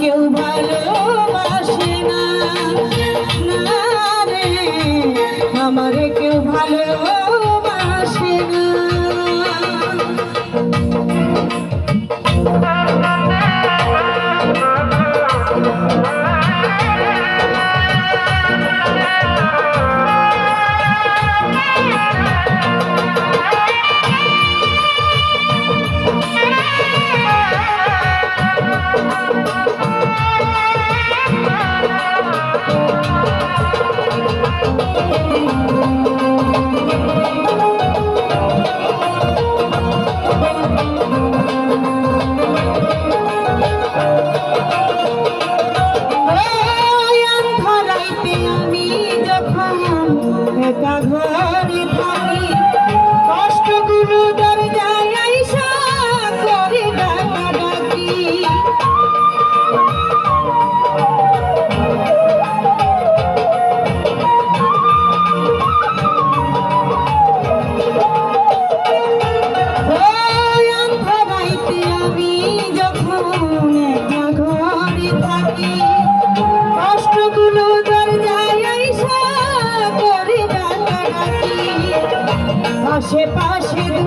কেউ ভালো আশেপাশে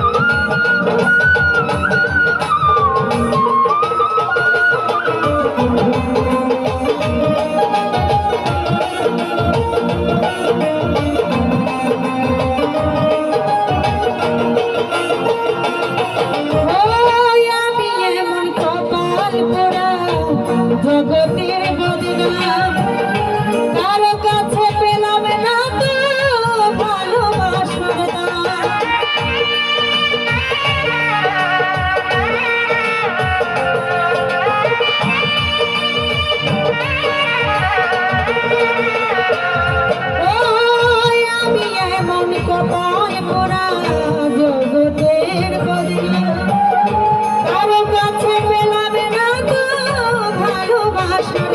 ওই ভালোবাসার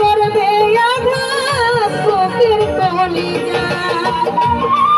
করবে আঘাত বুকের কলিজায় ও